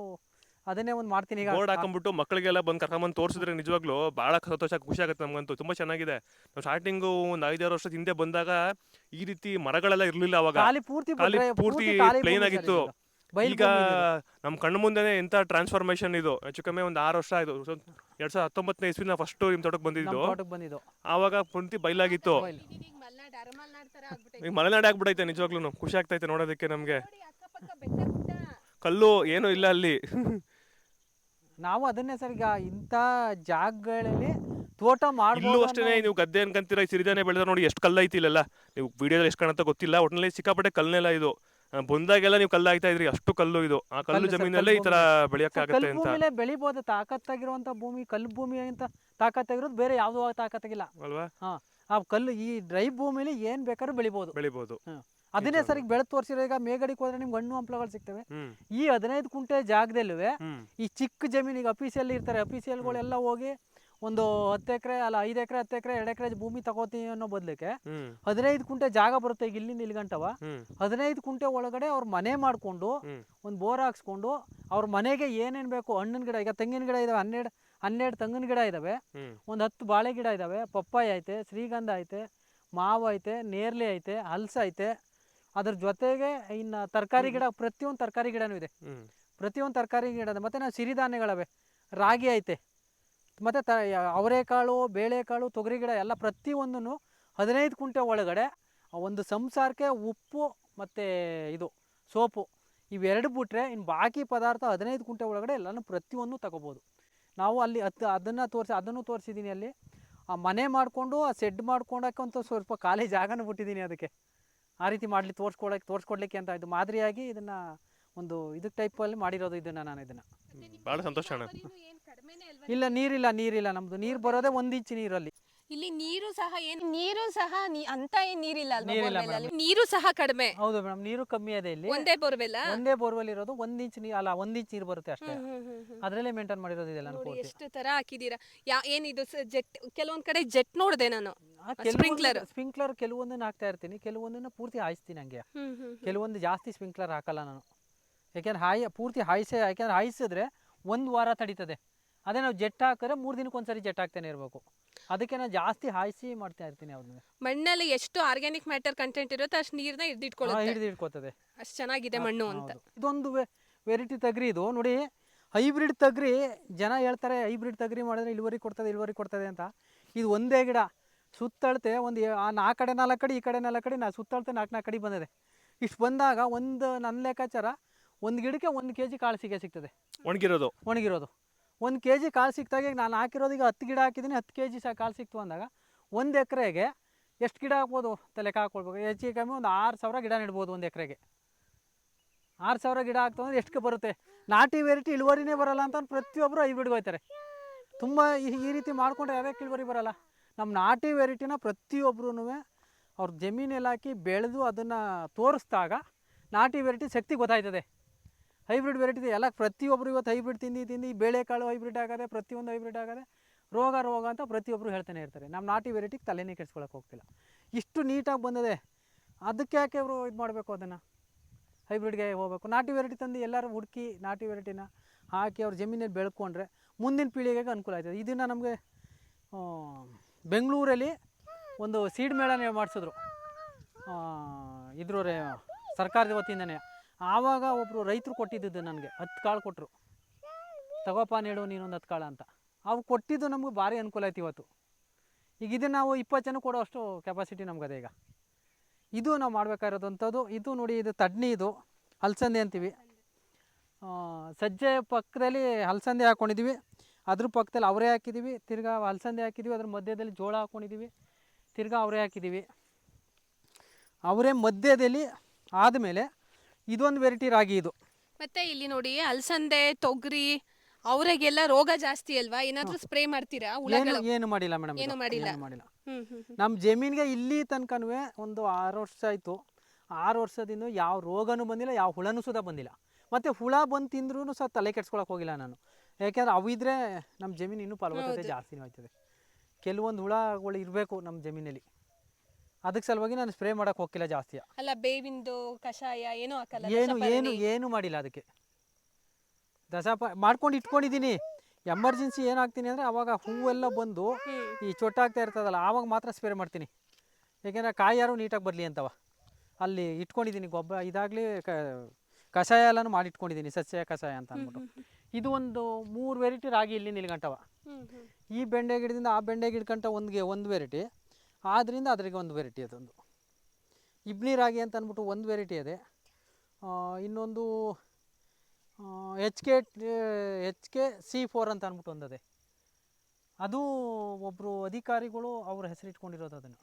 ಅದನ್ನೇ ಒಂದು ಮಾಡ್ತೀನಿ ಈಗ. ಬೋರ್ಡ್ ಹಾಕೊಂಡ್ಬಿಟ್ಟು ಮಕ್ಕಳಿಗೆಲ್ಲ ಬಂದು ಕರ್ಕೊಂಬಂದು ತೋರಿಸಿದ್ರೆ ನಿಜವಾಗ್ಲೂ ಭಾಳ ಸಂತೋಷ ಖುಷಿ ಆಗುತ್ತೆ ನಮಗಂತೂ. ತುಂಬ ಚೆನ್ನಾಗಿದೆ. ನಾವು ಸ್ಟಾರ್ಟಿಂಗು ಒಂದು ಐದಾರು ವರ್ಷದ ಹಿಂದೆ ಬಂದಾಗ ಈ ರೀತಿ ಮರಗಳೆಲ್ಲ ಇರಲಿಲ್ಲ ಅವಾಗ. ಖಾಲಿ ಪೂರ್ತಿ ಖಾಲಿ ಪೂರ್ತಿ ಸರ್ ಆಗಿತ್ತು. ಈಗ ನಮ್ಮ ಕಣ್ಣು ಮುಂದೆನೆ ಎಂತ ಟ್ರಾನ್ಸ್ಫಾರ್ಮೇಶನ್ ಇದು. ಹೆಚ್ಚು ಕಮ್ಮಿ ಒಂದು ಆರು ವರ್ಷ ಆಯ್ತು. ಎರಡ್ ಸಾವಿರದ ಹತ್ತೊಂಬತ್ತನೇ ಇಸ್ವಿನ ಫಸ್ಟ್ ನಿಮ್ಮ ತೋಟಕ್ಕೆ ಬಂದಿದ್ದು. ಆವಾಗ ಪೂರ್ತಿ ಬೈಲಾಗಿತ್ತು. ಈಗ ಮಲೆನಾಡು ಆಗ್ಬಿಟ್ಟೈತೆ ನಿಜವಾಗ್ಲೂ ಖುಷಿ ಆಗ್ತೈತೆ ನೋಡೋದಕ್ಕೆ ನಮಗೆ. ಕಲ್ಲು ಏನು ಇಲ್ಲ ಅಲ್ಲಿ. ನಾವು ಅದನ್ನೇ ಸರ್ ಈಗ ಇಂಥ ಜಾಗಗಳಲ್ಲಿ ತೋಟ ಇಲ್ಲೂ ಮಾಡ್ಬೋದು ಅಷ್ಟೇ ನೀವು ಗದ್ದೆ ಅನ್ಕಂತೀರ ಸಿರಿಧಾನೆ ಬೆಳೆದ ನೋಡಿ ಎಷ್ಟು ಕಲ್ಲು ಐತಿ ಇಲ್ಲೆಲ್ಲ. ನೀವು ವಿಡಿಯೋದಲ್ಲಿ ಎಷ್ಟು ಕಾಣುತ್ತ ಗೊತ್ತಿಲ್ಲ ಒಟ್ಟಿನಲ್ಲಿ ಸಿಕ್ಕಾಪಟ್ಟೆ ಕಲ್ಲನೆಲ್ಲ ಇದು ಆ, ಬಂದಾಗೆಲ್ಲ ನೀವು ಕಲ್ಲು ಹಾಕ್ತಾ ಇದ್ರಿ ಅಷ್ಟು ಕಲ್ಲು ಇದು. ಆ ಕಲ್ಲು ಕಲ್ಲು ಸರ್, ಜಮೀನಲ್ಲೇ ಈ ತರ ಬೆಳೆಯಕ್ಕಾಗುತ್ತೆ ಕಲ್ಲು ಅಂತ. ಭೂಮಿಲೇ ಬೆಳಿಬೋದು ತಾಕತ್ತಾಗಿರುವಂಥ ಭೂಮಿ ಕಲ್ಲು ಭೂಮಿ ಅಂತ ತಾಕತ್ತಾಗಿರೋದು ಬೇರೆ ಯಾವುದೂ ತಾಕತ್ತಾಗಿಲ್ಲ. ಅಲ್ವಾ? ಹಾ ಆ ಕಲ್ಲು ಈ ಡ್ರೈ ಭೂಮಿಲಿ ಏನ್ ಬೇಕಾದ್ರೂ ಬೆಳಿಬೋದು. ಬೆಳಿಬೋದು. ಹ್ಮ್. ಅದನ್ನೇ ಸರ್ ಬೆಳೆ ತೋರಿಸಿರೋ ಈಗ ಮೇಗಡಿಗೆ ಹೋದ್ರೆ ನಿಮ್ಗೆ ಹಣ್ಣು ಹಂಪ್ಲಗಳು ಸಿಗ್ತವೆ. ಈ ಹದಿನೈದು ಕುಂಟೆ ಜಾಗದಲ್ಲೂ ಈ ಚಿಕ್ಕ ಜಮೀನಿಗೆ ಅಫೀಸಿಯಲ್ ಇರ್ತಾರೆ. ಅಫೀಸಿಯಲ್ಗಳೆಲ್ಲ ಹೋಗಿ ಒಂದು ಹತ್ತು ಎಕರೆ ಅಲ್ಲ ಐದು ಎಕರೆ ಹತ್ತು ಎಕರೆ ಎರಡು ಎಕರೆ ಭೂಮಿ ತಗೋತೀವಿ ಅನ್ನೋ ಬದಲಿಗೆ ಹ್ಮ್. ಹದಿನೈದು ಕುಂಟೆ ಜಾಗ ಬರುತ್ತೆ ಈಗ ಇಲ್ಲಿಂದ ಇಲ್ಲಿ ಗಂಟವ ಹದಿನೈದು ಕುಂಟೆ ಒಳಗಡೆ ಅವ್ರ ಮನೆ ಮಾಡಿಕೊಂಡು ಒಂದು ಬೋರ್ ಹಾಕ್ಸ್ಕೊಂಡು ಅವ್ರ ಮನೆಗೆ ಏನೇನು ಬೇಕು ಹಣ್ಣಿನ ಗಿಡ ಈಗ ತೆಂಗಿನ ಗಿಡ ಇದಾವೆ ಹನ್ನೆರಡು ಹನ್ನೆರಡು ತೆಂಗಿನ ಗಿಡ ಇದಾವೆ. ಒಂದು ಹತ್ತು ಬಾಳೆ ಗಿಡ ಇದಾವೆ. ಪಪ್ಪಾಯಿ ಐತೆ ಶ್ರೀಗಂಧ ಐತೆ ಮಾವು ಐತೆ ನೇರ್ಲೆ ಐತೆ ಹಲ್ಸ ಐತೆ. ಅದ್ರ ಜೊತೆಗೆ ಇನ್ನು ತರಕಾರಿ ಗಿಡ ಪ್ರತಿಯೊಂದು ತರಕಾರಿ ಗಿಡನೂ ಇದೆ. ಪ್ರತಿಯೊಂದು ತರಕಾರಿ ಗಿಡ ಮತ್ತು ನಾವು ಸಿರಿಧಾನ್ಯಗಳವೆ ರಾಗಿ ಐತೆ. ಮತ್ತು ತ ಅವರೆಕಾಳು ಬೇಳೆಕಾಳು ತೊಗರಿ ಗಿಡ ಎಲ್ಲ ಪ್ರತಿಯೊಂದನ್ನು ಹದಿನೈದು ಕುಂಟೆ ಒಳಗಡೆ ಒಂದು ಸಂಸಾರಕ್ಕೆ ಉಪ್ಪು ಮತ್ತು ಇದು ಸೋಪು ಇವೆರಡು ಬಿಟ್ರೆ ಇನ್ನು ಬಾಕಿ ಪದಾರ್ಥ ಹದಿನೈದು ಕುಂಟೆ ಒಳಗಡೆ ಎಲ್ಲನೂ ಪ್ರತಿಯೊಂದು ತಗೋಬೋದು. ನಾವು ಅಲ್ಲಿ ಹತ್ತು ಅದನ್ನು ತೋರಿಸಿ ಅದನ್ನು ತೋರಿಸಿದ್ದೀನಿ ಅಲ್ಲಿ. ಆ ಮನೆ ಮಾಡಿಕೊಂಡು ಆ ಸೆಡ್ ಮಾಡ್ಕೊಂಡಕ್ಕಂತೂ ಸ್ವಲ್ಪ ಖಾಲಿ ಜಾಗನೂ ಬಿಟ್ಟಿದ್ದೀನಿ ಅದಕ್ಕೆ. ಆ ರೀತಿ ಮಾಡಲಿ ತೋರಿಸ್ಕೊಳಕ್ಕೆ ತೋರಿಸ್ಕೊಡ್ಲಿಕ್ಕೆ ಅಂತ ಇದು ಮಾದರಿಯಾಗಿ ಇದನ್ನು ಒಂದು ಇದಕ್ಕೆ ಟೈಪಲ್ಲಿ ಮಾಡಿರೋದು ಇದನ್ನು ನಾನು ಇದನ್ನು. ಬಹಳ ಸಂತೋಷ ಅಣ್ಣ. ಇಲ್ಲ ನೀರಿಲ್ಲ ನೀರಿಲ್ಲ. ನಮ್ಮದು ನೀರು ಬರೋದೇ ಒಂದು ಇಂಚು ನೀರಲ್ಲಿ. ಇಲ್ಲಿ ನೀರು ಸಹ ಏನ್ ನೀರು ಸಹ ನೀ- ಅಂತ ಏನ್ ನೀರಿಲ್ಲ ಅಲ್ವಾ ನೀರಿಲ್ಲ borewell ಅಲ್ಲಿ? ನೀರು ಸಹ ಕಡಿಮೆ. ಹೌದು ಮೇಡಮ್ ನೀರು ಕಮ್ಮಿ ಇದೆ ಇಲ್ಲಿ. ಒಂದೇ ಬೋರ್ವೆಲ್ಲ? ಒಂದೇ ಬೋರ್ವೆಲ್ ಇರೋದು ಒಂದ್ ಇಂಚ್ ನೀರು ಅಲ್ಲ ಒಂದ್ ಇಂಚ್ ನೀರು ಬರುತ್ತೆ ಅಷ್ಟೇ. ಅದರಲ್ಲೇ ಮೇಂಟೈನ್ ಮಾಡಿರೋದು ಇದೆಲ್ಲ ನೋಡಿ ಪೂರ್ತಿ. ಎಷ್ಟು ತರ ಹಾಕಿದೀರಾ ಯಾ ಏನಿದು ಜೆಟ್ ಕೆಲವೊಂದ್ ಕಡೆ ಜೆಟ್ ನೋಡ್ದೆ ನಾನು. ಸ್ಪ್ರಿಂಕ್ಲರ್. ಸ್ಪ್ರಿಂಕ್ಲರ್ ಕೆಲವೊಂದನ್ನ ಹಾಕ್ತಾ ಇರ್ತೀನಿ ಕೆಲವೊಂದನ್ನ ಪೂರ್ತಿ ಹಾಯಿಸ್ತೀನಿ ಹಂಗೆ. ಕೆಲವೊಂದು ಜಾಸ್ತಿ ಸ್ಪ್ರಿಂಕ್ಲರ್ ಹಾಕಲ್ಲ ನಾನು. ಯಾಕೆಂದ್ರೆ ಹಾಯ ಪೂರ್ತಿ ಹಾಯಿಸೇ ಯಾಕೆಂದ್ರೆ ಹಾಯಿಸಿದ್ರೆ ಒಂದು ವಾರ ತಡೀತದೆ. ಅದೇ ನಾವು ಜೆಟ್ ಹಾಕಿದ್ರೆ ಮೂರು ದಿನಕ್ಕೆ ಒಂದ್ಸರಿ ಜೆಟ್ ಹಾಕ್ತಾನೆ ಇರಬೇಕು. ಅದಕ್ಕೆ ನಾನು ಜಾಸ್ತಿ ಹಾಯಿಸಿ ಮಾಡ್ತಾ ಇರ್ತೀನಿ ಅವ್ರನ್ನ. ಮಣ್ಣಲ್ಲಿ ಎಷ್ಟು ಆರ್ಗ್ಯಾನಿಕ್ ಮ್ಯಾಟರ್ ಕಂಟೆಂಟ್ ಇರುತ್ತೆ ಅಷ್ಟು ನೀರ್ನ ಹಿಡಿದಿಟ್ಕೊಳ್ಳುತ್ತೆ. ಹಿಡಿದು ಇಟ್ಕೋತದೆ ಅಷ್ಟು ಚೆನ್ನಾಗಿದೆ ಮಣ್ಣು ಅಂತ. ಇದೊಂದು ವೆರೈಟಿ ತಗ್ರಿ ಇದು. ನೋಡಿ ಹೈಬ್ರಿಡ್ ತಗ್ರಿ ಜನ ಹೇಳ್ತಾರೆ ಹೈಬ್ರಿಡ್ ತಗ್ರಿ ಮಾಡಿದ್ರೆ ಇಳುವರಿ ಕೊಡ್ತದೆ ಇಳುವರಿ ಕೊಡ್ತದೆ ಅಂತ. ಇದು ಒಂದೇ ಗಿಡ. ಸುತ್ತಳತೆ ಒಂದು ಆ ನಾಲ್ಕು ಕಡೆ ನಾಲ್ಕು ಕಡೆ ಈ ಕಡೆ ನಾಲ್ಕು ಕಡೆ ನಾ ಸುತ್ತಳತೆ ನಾಲ್ಕು ನಾಲ್ಕು ಕಡೆ ಬಂದಿದೆ. ಇಷ್ಟು ಬಂದಾಗ ಒಂದು ನನ್ನ ಲೆಕ್ಕಾಚಾರ ಒಂದು ಗಿಡಕ್ಕೆ ಒಂದು ಕೆ ಜಿ ಕಾಳು ಸಿಗೇ ಸಿಗ್ತದೆ. ಒಣಗಿರೋದು. ಒಣಗಿರೋದು. ಒಂದು ಕೆ ಜಿ ಕಾಳು ಸಿಕ್ತಾಗ ಈಗ ನಾನು ಹಾಕಿರೋದು ಈಗ ಹತ್ತು ಗಿಡ ಹಾಕಿದ್ದೀನಿ ಹತ್ತು ಕೆ ಜಿ ಸಹ ಕಾಳು ಸಿಕ್ತು ಅಂದಾಗ ಒಂದು ಎಕರೆಗೆ ಎಷ್ಟು ಗಿಡ ಹಾಕ್ಬೋದು? ತಲೆಗೆ ಹಾಕ್ಕೊಳ್ಬೇಕು ಹೆಚ್ಚಿಗೆ ಕಮ್ಮಿ ಒಂದು ಆರು ಸಾವಿರ ಗಿಡ ನೆಡ್ಬೋದು ಒಂದು ಎಕರೆಗೆ. ಆರು ಸಾವಿರ ಗಿಡ ಹಾಕ್ತಂದ್ರೆ ಎಷ್ಟು ಬರುತ್ತೆ? ನಾಟಿ ವೆರೈಟಿ ಇಳುವರಿನೇ ಬರಲ್ಲ ಅಂತ ಪ್ರತಿಯೊಬ್ಬರು ಹೈಬ್ರಿಡ್ ಹೋಗ್ತಾರೆ ತುಂಬ ಈ ಈ ರೀತಿ ಮಾಡ್ಕೊಂಡ್ರೆ ಯಾವ್ಯಾಕೆ ಇಳುವರಿ ಬರಲ್ಲ? ನಮ್ಮ ನಾಟಿ ವೆರೈಟಿನ ಪ್ರತಿಯೊಬ್ಬರೂ ಅವ್ರ ಜಮೀನಲ್ಲಿ ಹಾಕಿ ಬೆಳೆದು ಅದನ್ನು ತೋರಿಸಿದಾಗ ನಾಟಿ ವೆರೈಟಿ ಶಕ್ತಿ ಗೊತ್ತಾಯ್ತದೆ. ಹೈಬ್ರಿಡ್ ವೆರೈಟಿ ಎಲ್ಲ ಪ್ರತಿಯೊಬ್ಬರು ಇವತ್ತು ಹೈಬ್ರಿಡ್ ತಿಂದು ತಿಂದು, ಬೇಳೆಕಾಳು ಹೈಬ್ರಿಡ್ ಆಗದೆ, ಪ್ರತಿಯೊಂದು ಹೈಬ್ರಿಡ್ ಆಗದೆ, ರೋಗ ರೋಗ ಅಂತ ಪ್ರತಿಯೊಬ್ಬರು ಹೇಳ್ತಾನೆ ಇರ್ತಾರೆ. ನಮ್ಮ ನಾಟಿ ವೆರೈಟಿಗೆ ತಲೆನೇ ಕೆಡ್ಸ್ಕೊಳಕ್ಕೆ ಹೋಗ್ತಿಲ್ಲ. ಇಷ್ಟು ನೀಟಾಗಿ ಬಂದಿದೆ, ಅದಕ್ಕೆ ಯಾಕೆ ಅವರು ಇದು ಮಾಡಬೇಕು ಅದನ್ನು? ಹೈಬ್ರಿಡ್ಗೆ ಹೋಗಬೇಕು. ನಾಟಿ ವೆರೈಟಿ ತಂದು ಎಲ್ಲರೂ ಹುಡುಕಿ ನಾಟಿ ವೆರೈಟಿನ ಹಾಕಿ ಅವ್ರ ಜಮೀನಲ್ಲಿ ಬೆಳ್ಕೊಂಡ್ರೆ ಮುಂದಿನ ಪೀಳಿಗೆಗೆ ಅನುಕೂಲ ಆಯ್ತದೆ. ಇದನ್ನು ನಮಗೆ ಬೆಂಗಳೂರಲ್ಲಿ ಒಂದು ಸೀಡ್ ಮೇಳನೇ ಮಾಡಿಸಿದ್ರು. ಇದ್ರವ್ರೆ ಸರ್ಕಾರದ ವತಿಯಿಂದನೇ. ಆವಾಗ ಒಬ್ಬರು ರೈತರು ಕೊಟ್ಟಿದ್ದು ನನಗೆ, ಹತ್ತು ಕಾಳು ಕೊಟ್ಟರು ತಗೋಪ ನೀಡು, ನೀನೊಂದು ಹತ್ತು ಕಾಳು ಅಂತ. ಅವು ಕೊಟ್ಟಿದ್ದು ನಮಗೆ ಭಾರಿ ಅನುಕೂಲ ಆಯ್ತು ಇವತ್ತು. ಈಗ ಇದು ನಾವು ಇಪ್ಪತ್ತು ಜನ ಕೊಡೋ ಅಷ್ಟು ಕೆಪಾಸಿಟಿ ನಮ್ಗದೆ ಈಗ. ಇದು ನಾವು ಮಾಡಬೇಕಾಗಿರೋದಂಥದ್ದು, ಇದು ನೋಡಿ ಇದು ತಡ್ನಿ ಇದು, ಹಲಸಂದೆ ಅಂತೀವಿ. ಸಜ್ಜೆ ಪಕ್ಕದಲ್ಲಿ ಹಲಸಂದೆ ಹಾಕ್ಕೊಂಡಿದ್ದೀವಿ ಅದ್ರ ಪಕ್ಕದಲ್ಲಿ ಅವರೇ ಹಾಕಿದ್ದೀವಿ ತಿರ್ಗಾ ಹಲಸಂದೆ ಹಾಕಿದ್ದೀವಿ ಅದ್ರ ಮಧ್ಯದಲ್ಲಿ ಜೋಳ ಹಾಕ್ಕೊಂಡಿದ್ದೀವಿ ತಿರ್ಗಾ ಅವರೇ ಹಾಕಿದ್ದೀವಿ ಅವರೇ ಮಧ್ಯದಲ್ಲಿ ಆದಮೇಲೆ ಇದೊಂದು ವೆರೈಟಿ ರಾಗಿ ಇದು. ಮತ್ತೆ ಇಲ್ಲಿ ನೋಡಿ ಅಲಸಂದೆ ತೊಗರಿ ಅವರಿಗೆಲ್ಲ ರೋಗ ಜಾಸ್ತಿ ಅಲ್ವಾ? ಏನಾದ್ರೂ ಸ್ಪ್ರೇ ಮಾಡ್ತೀರಾ ಏನು ಹುಳಗಳು? ಏನು ಮಾಡಿಲ್ಲ ಮೇಡಮ್ ಏನು ಮಾಡಿಲ್ಲ. ಮಾಡಿಲ್ಲ. ಹ್ಮ್ ಹ್ಮ್ ಹ್ಮ್. ನಮ್ಮ ಜಮೀನಿಗೆ ಇಲ್ಲಿ ತನಕನೂ ಒಂದು ಆರು ವರ್ಷ ಆಯಿತು. ಆರು ವರ್ಷದಿಂದ ಯಾವ ರೋಗನೂ ಬಂದಿಲ್ಲ ಯಾವ ಹುಳನೂ ಸುದ ಬಂದಿಲ್ಲ. ಮತ್ತು ಹುಳ ಬಂದು ತಿಂದ್ರೂ ಸಹ ತಲೆ ಕೆಡ್ಸ್ಕೊಳಕ್ಕೆ ಹೋಗಿಲ್ಲ ನಾನು. ಯಾಕೆಂದ್ರೆ ಅವು ಇದ್ರೆ ನಮ್ಮ ಜಮೀನು ಇನ್ನೂ ಫಲವತ್ತತೆ ಜಾಸ್ತಿನೂ ಆಯ್ತದೆ. ಕೆಲವೊಂದು ಹುಳಗಳು ಇರಬೇಕು ನಮ್ಮ ಜಮೀನಲ್ಲಿ. ಅದಕ್ಕೆ ಸಲುವಾಗಿ ನಾನು ಸ್ಪ್ರೇ ಮಾಡಕ್ ಹೋಗಿಲ್ಲ ಜಾಸ್ತಿ. ಅಲ್ಲ ಬೇವಿಂದು ಕಷಾಯ ಏನು ಹಾಕಲ್ಲ ಏನು ಏನು ಏನು ಮಾಡಿಲ್ಲ ಅದಕ್ಕೆ. ದಸಪ ಮಾಡ್ಕೊಂಡು ಇಟ್ಕೊಂಡಿದ್ದೀನಿ. ಎಮರ್ಜೆನ್ಸಿ ಏನಾಗ್ತೀನಿ ಅಂದರೆ ಅವಾಗ ಹೂವೆಲ್ಲ ಬಂದು ಈ ಚೊಟ್ಟಾಗ್ತಾ ಇರ್ತದಲ್ಲ ಆವಾಗ ಮಾತ್ರ ಸ್ಪ್ರೇ ಮಾಡ್ತೀನಿ. ಯಾಕೆಂದರೆ ಕಾಯಿ ಯಾರು ನೀಟಾಗಿ ಬರಲಿ ಅಂತವ. ಅಲ್ಲಿ ಇಟ್ಕೊಂಡಿದ್ದೀನಿ ಗೊಬ್ಬರ ಇದಾಗಲಿ ಕಷಾಯ ಎಲ್ಲನೂ ಮಾಡಿ ಇಟ್ಕೊಂಡಿದ್ದೀನಿ ಸಸ್ಯ ಕಷಾಯ ಅಂತ ಅಂದ್ಬಿಟ್ಟು. ಇದು ಒಂದು ಮೂರು ವೆರೈಟಿ ರಾಗಿ ಇಲ್ಲಿ ನಿಲ್ಗಂಟವ. ಈ ಬೆಂಡೆ ಗಿಡದಿಂದ ಆ ಬೆಂಡೆ ಗಿಡಕಂಟ ಒಂದ್ಗೆ ಒಂದು ವೆರೈಟಿ ಆದ್ರಿಂದ ಅದರಿಗೆ ಒಂದು ವೆರೈಟಿ ಅದೊಂದು. ಇಬ್ನಿ ರಾಗಿ ಅಂತ ಅಂದ್ಬಿಟ್ಟು ಒಂದು ವೆರೈಟಿ ಇದೆ ಇನ್ನೊಂದು H K H K C four ಅಂತ ಅಂದ್ಬಿಟ್ಟು ಒಂದದೆ ಅದು. ಒಬ್ಬರು ಅಧಿಕಾರಿಗಳು ಅವ್ರ ಹೆಸರಿಟ್ಕೊಂಡಿರೋದು ಅದನ್ನು.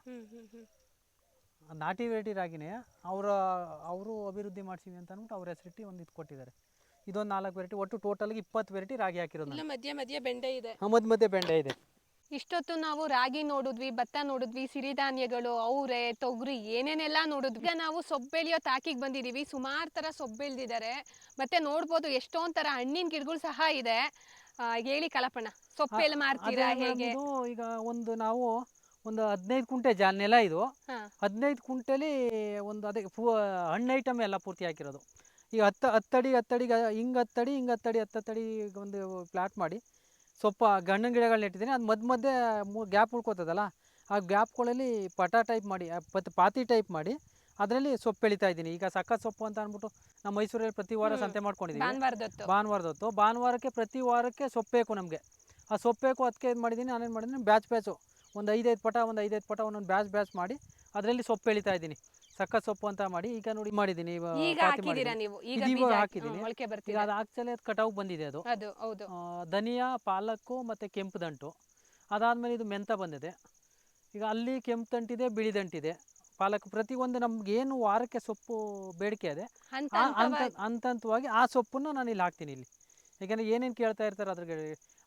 ನಾಟಿ ವೆರೈಟಿ ರಾಗಿನೇ ಅವರ ಅವರು ಅಭಿವೃದ್ಧಿ ಮಾಡ್ಸಿವಿ ಅಂತ ಅಂದ್ಬಿಟ್ಟು ಅವ್ರ ಹೆಸರಿಟ್ಟು ಒಂದು ಇದು ಕೊಟ್ಟಿದ್ದಾರೆ. ಇದೊಂದು ನಾಲ್ಕು ವೆರೈಟಿ ಒಟ್ಟು ಟೋಟಲ್ಗೆ ಇಪ್ಪತ್ತು ವೆರೈಟಿ ರಾಗಿ ಹಾಕಿರೋದು ಮಧ್ಯ ಮಧ್ಯ ಬೆಂಡೆ ಇದೆ. ಮಧ್ಯ ಮಧ್ಯೆ ಬೆಂಡೆ ಇದೆ. ಇಷ್ಟೊತ್ತು ನಾವು ರಾಗಿ ನೋಡಿದ್ವಿ ಭತ್ತ ನೋಡಿದ್ವಿ ಸಿರಿಧಾನ್ಯಗಳು ಅವರೆ ತೊಗರಿ ಏನೇನೆಲ್ಲ ನೋಡಿದ್ವಿ. ಈಗ ನಾವು ಸೊಪ್ಪು ಬೆಳೆಯೋ ತಾಕಿಗೆ ಬಂದಿದ್ದೀವಿ ಸುಮಾರು ಥರ ಸೊಪ್ಪು ಬೆಳೆದಿದ್ದಾರೆ ಮತ್ತೆ ನೋಡ್ಬೋದು ಎಷ್ಟೊಂದು ಥರ ಹಣ್ಣಿನ ಗಿಡಗಳು ಸಹ ಇದೆ. ಆ, ಹೇಳಿ ಕಲಪಣ್ಣ ಸೊಪ್ಪೆಲ್ಲ ಮಾರ್ತೀರಾ ಅದೇ ಹೇಗೆ? ಇದು ಈಗ ಒಂದು ನಾವು ಒಂದು ಹದಿನೈದು ಕುಂಟೆ ಜಾ ನೆಲ ಇದು. ಹಾ. ಹದಿನೈದು ಕುಂಟೆಲಿ ಒಂದು ಅದೇ ಫೂ ಹಣ್ಣು ಐಟಮ್ ಎಲ್ಲ ಪೂರ್ತಿ ಹಾಕಿರೋದು. ಈಗ ಹತ್ತು ಹತ್ತಡಿ ಹತ್ತಡಿಗೆ ಹಿಂಗೆ ಹತ್ತಡಿ ಹಿಂಗೆ ಹತ್ತಡಿ ಹತ್ತಡಿ ಒಂದು ಪ್ಲಾಟ್ ಮಾಡಿ ಸ್ವಲ್ಪ ಗಂಡನ ಗಿಡಗಳು ನೆಟ್ಟಿದ್ದೀನಿ. ಅದು ಮಧ್ಯ ಮಧ್ಯೆ ಮೂ ಗ್ಯಾಪ್ ಉಳ್ಕೋತದಲ್ಲ ಆ ಗ್ಯಾಪ್ಗಳಲ್ಲಿ ಪಟ ಟೈಪ್ ಮಾಡಿ ಪತ್ ಪಾತಿ ಟೈಪ್ ಮಾಡಿ ಅದರಲ್ಲಿ ಸೊಪ್ಪು ಬೆಳೀತಾ ಇದ್ದೀನಿ. ಈಗ ಸಖತ್ ಸೊಪ್ಪು ಅಂತ ಅಂದ್ಬಿಟ್ಟು ನಮ್ಮ ಮೈಸೂರಲ್ಲಿ ಪ್ರತಿ ವಾರ ಸಂತೆ ಮಾಡ್ಕೊಂಡಿದ್ದೀನಿ ಭಾನುವಾರದೊತ್ತು. ಭಾನುವಾರದೊತ್ತು. ಭಾನುವಾರಕ್ಕೆ ಪ್ರತಿ ವಾರಕ್ಕೆ ಸೊಪ್ಪು ಬೇಕು ನಮಗೆ. ಆ ಸೊಪ್ಪು ಬೇಕು ಅದಕ್ಕೆ ಇದು ಮಾಡಿದ್ದೀನಿ ನಾನೇನು ಮಾಡಿದ್ದೀನಿ ಬ್ಯಾಚ್ ಬ್ಯಾಚು. ಒಂದು ಐದೈದು ಪಟ ಒಂದು ಐದೈದು ಪಟ ಒಂದೊಂದು ಬ್ಯಾಚ್ ಬ್ಯಾಚ್ ಮಾಡಿ ಅದರಲ್ಲಿ ಸೊಪ್ಪು ಬೆಳೀತಾ ಇದ್ದೀನಿ. ಸಕ್ಕ ಸೊಪ್ಪು ಅಂತ ಮಾಡಿ ಈಗ ನೋಡಿ ಮಾಡಿದೀನಿ ಈಗ ಪಾತಿ ಹಾಕಿದ್ದೀರಾ ನೀವು? ಈಗ ಇದು ಬೀಜ ಇವಾಗ ಹಾಕಿ- ಹಾಕಿದ್ದೀನಿ. ಹ್ಮ್, ಮೊಳಕೆ ಈಗ ಬರ್ತೀರಾ ಅದು ಆಕ್ಚುಲಿ ಅದು ಕಟಾವು ಬಂದಿದೆ ಅದು. ಅದು ಹೌದು. ಆ, ಧನಿಯಾ ಪಾಲಕ್ಕು ಮತ್ತೆ ಕೆಂಪು ದಂಟು. ಅದಾದಮೇಲೆ ಇದು ಮೆಂತ ಬಂದಿದೆ. ಈಗ ಅಲ್ಲಿ ಕೆಂಪು ದಂಟಿದೆ ಬಿಳಿ ದಂಟಿದೆ. ಪಾಲಕ್ ಒಂದು ನಮ್ಗೆ ಏನು ವಾರಕ್ಕೆ ಸೊಪ್ಪು ಬೇಡಿಕೆ ಇದೆ ಹಂತ ಆ ಹಂತ ಹಂತವಾಗಿ ಹಂತ ಹಂತವಾಗಿ ಆ ಸೊಪ್ಪನ್ನು ನಾನು ಇಲ್ಲಿ ಹಾಕ್ತೀನಿ ಇಲ್ಲಿ. ಯಾಕಂದ್ರೆ ಏನೇನು ಕೇಳ್ತಾ ಇರ್ತಾರೆ ಅದ್ರ ಗಿಡ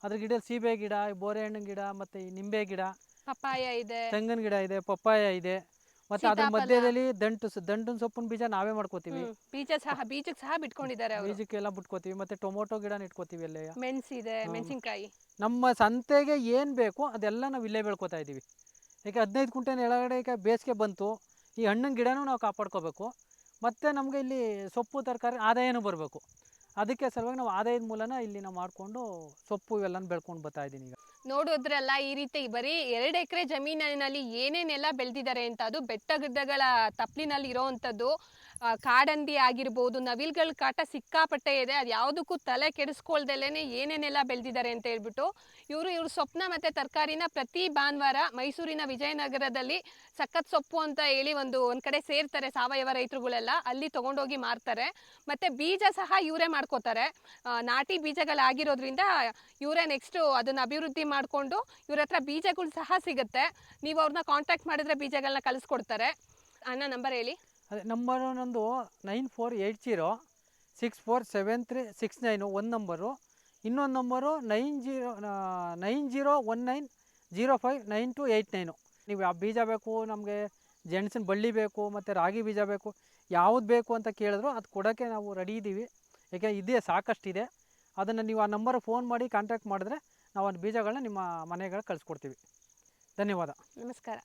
ಅದ್ರ ಗಿಡ ಸೀಬೆ ಗಿಡ ಬೋರೆ ಹಣ್ಣಿನ ಗಿಡ ಮತ್ತೆ ಈ ನಿಂಬೆ ಗಿಡ ಪಪ್ಪಾಯ ಇದೆ. ತೆಂಗಿನ ಗಿಡ ಇದೆ ಪಪ್ಪಾಯ ಇದೆ. ಮತ್ತು ಅದ್ರ ಸೀತಾಫಲ. ಮಧ್ಯದಲ್ಲಿ ದಂಟು ದಂಟಿನ ಸೊಪ್ಪಿನ ಬೀಜ ನಾವೇ ಮಾಡ್ಕೋತೀವಿ. ಹ್ಮ್, ಬೀಜ ಸಹ ಬೀಜಕ್ಕೆ ಸಹ ಬಿಟ್ಕೊಂಡಿದ್ದಾರೆ ಅವರು. ಬೀಜಕ್ಕೆಲ್ಲ ಬಿಟ್ಕೋತೀವಿ ಮತ್ತೆ ಟೊಮೊಟೊ ಗಿಡ ಇಟ್ಕೋತೀವಿ ಅಲ್ಲೇ ಮೆಣಸಿದೆ ಮೆಣಸಿನಕಾಯಿ. ನಮ್ಮ ಸಂತೆಗೆ ಏನು ಬೇಕೋ ಅದೆಲ್ಲ ನಾವು ಇಲ್ಲೇ ಬೆಳ್ಕೊತಾ ಇದೀವಿ ಈಗ ಹದಿನೈದು ಕುಂಟೆ ಒಳಗಡೆ ಈಗ ಬೇಸಿಗೆ ಬಂತು ಈ ಹಣ್ಣಿನ ಗಿಡನೂ ನಾವು ಕಾಪಾಡ್ಕೋಬೇಕು ಮತ್ತೆ ನಮಗೆ ಇಲ್ಲಿ ಸೊಪ್ಪು ತರಕಾರಿ ಆದಾಯನೂ ಬರಬೇಕು. ಅದಕ್ಕೆ ಸಲುವಾಗಿ ನಾವು ಆದಾಯದ ಮೂಲನ ಇಲ್ಲಿ ನಾವು ಮಾಡಿಕೊಂಡು ಸೊಪ್ಪು ಇವೆಲ್ಲನೂ ಬೆಳ್ಕೊಂಡು ಬರ್ತಾ ಇದ್ದೀನಿ ಈಗ. ನೋಡೋದ್ರಲ್ಲ ಈ ರೀತಿ ಬರೀ ಎರಡು ಎಕರೆ ಜಮೀನಿನಲ್ಲಿ ಏನೇನೆಲ್ಲ ಬೆಳೆದಿದ್ದಾರೆ ಅಂತ ಅದು ಬೆಟ್ಟ ಗುಡ್ಡಗಳ ತಪ್ಪಲಿನಲ್ಲಿ ಇರೋವಂಥದ್ದು ಕಾಡಂದಿ ಆಗಿರ್ಬೋದು, ನವಿಲ್ಗಳ ಕಾಟ ಸಿಕ್ಕಾಪಟ್ಟೆ ಇದೆ. ಅದು ಯಾವುದಕ್ಕೂ ತಲೆ ಕೆಡಿಸ್ಕೊಳ್ದಲೇ ಏನೇನೆಲ್ಲ ಬೆಳೆದಿದ್ದಾರೆ ಅಂತ ಹೇಳ್ಬಿಟ್ಟು ಇವರು ಇವ್ರ ಸೊಪ್ಪನ್ನ ಮತ್ತು ತರಕಾರಿನ ಪ್ರತಿ ಭಾನುವಾರ ಮೈಸೂರಿನ ವಿಜಯನಗರದಲ್ಲಿ ಸಖತ್ ಸೊಪ್ಪು ಅಂತ ಹೇಳಿ ಒಂದು ಒಂದು ಕಡೆ ಸೇರ್ತಾರೆ ಸಾವಯವ ರೈತರುಗಳೆಲ್ಲ. ಅಲ್ಲಿ ತೊಗೊಂಡೋಗಿ ಮಾರ್ತಾರೆ. ಮತ್ತು ಬೀಜ ಸಹ ಇವರೇ ಮಾಡ್ಕೋತಾರೆ. ನಾಟಿ ಬೀಜಗಳಾಗಿರೋದ್ರಿಂದ ಇವರೇ ನೆಕ್ಸ್ಟು ಅದನ್ನು ಅಭಿವೃದ್ಧಿ ಮಾಡಿಕೊಂಡು ಇವ್ರ ಹತ್ರ ಬೀಜಗಳು ಸಹ ಸಿಗುತ್ತೆ. ನೀವು ಅವ್ರನ್ನ ಕಾಂಟ್ಯಾಕ್ಟ್ ಮಾಡಿದ್ರೆ ಬೀಜಗಳನ್ನ ಕಳಿಸ್ಕೊಡ್ತಾರೆ. ಅಣ್ಣ ನಂಬರ್ ಹೇಳಿ. ಅದೇ ನಂಬರು ನಂದು nine four eight zero six four seven three six nine ಒಂದು ನಂಬರು ಇನ್ನೊಂದು number nine zero nine zero one nine zero five nine two eight nine ನೀವು ಯಾವ ಬೀಜ ಬೇಕು, ನಮಗೆ ಜೆಂಟ್ಸಿನ ಬಳ್ಳಿ ಬೇಕು, ಮತ್ತು ರಾಗಿ ಬೀಜ ಬೇಕು, ಯಾವ್ದು ಬೇಕು ಅಂತ ಕೇಳಿದ್ರು ಅದು ಕೊಡೋಕ್ಕೆ ನಾವು ರೆಡಿ ಇದ್ದೀವಿ ಯಾಕೆ ಇದೆ ಸಾಕಷ್ಟಿದೆ. ಅದನ್ನು ನೀವು ಆ ನಂಬರ್ ಫೋನ್ ಮಾಡಿ ಕಾಂಟ್ಯಾಕ್ಟ್ ಮಾಡಿದ್ರೆ ನಾವು ಆ ಬೀಜಗಳನ್ನ ನಿಮ್ಮ ಮನೆಗಳಿಗೆ ಕಳಿಸ್ಕೊಡ್ತೀವಿ. ಧನ್ಯವಾದ. ನಮಸ್ಕಾರ.